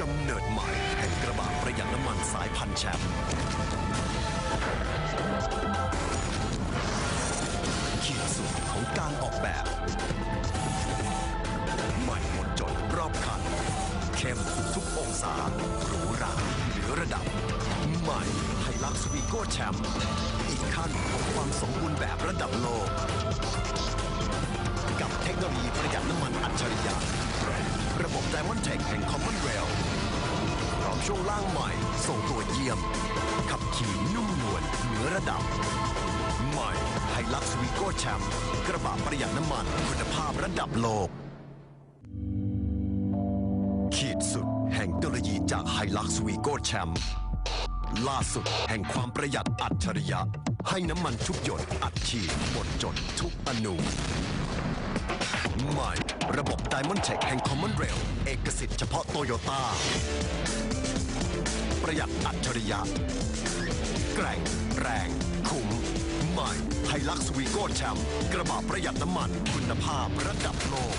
กำเนิดใหม่แห่งกระบะประหยัดน้ำมันสายพันธุ์แชมป์ขีดสุดของการออกแบบ ใหม่หมดจดรอบคัน เข้มทุกองศาหรูหราเหนือระดับ ใหม่ไฮลักซ์วีโก้แชมป์อีกขั้นของความสมบูรณ์แบบระดับโลก ระบบ Diamond Tech แห่ง Common Rail พร้อมช่วงล่างใหม่ส่งตัวเยี่ยม ขับขี่นุ่มนวลเหนือระดับ ใหม่ไฮลักซ์วีโก้แชมป์กระบะประหยัดน้ำมันคุณภาพระดับโลก ขีดสุดแห่งเทคโนโลยีจากไฮลักซ์วีโก้แชมป์ล่าสุดแห่งความประหยัดอัจฉริยะ ให้น้ำมันทุกหยดอัดฉีดหมดจดทุกอนูใหม่ Diamond Tech แห่ง Common Rail เอกสิทธิ์เฉพาะโตโยต้า ประหยัดอัจฉริยะ แกร่ง แรง คุ้ม ใหม่ไฮลักซ์วีโก้แชมป์กระบะประหยัดน้ำมันคุณภาพระดับโลก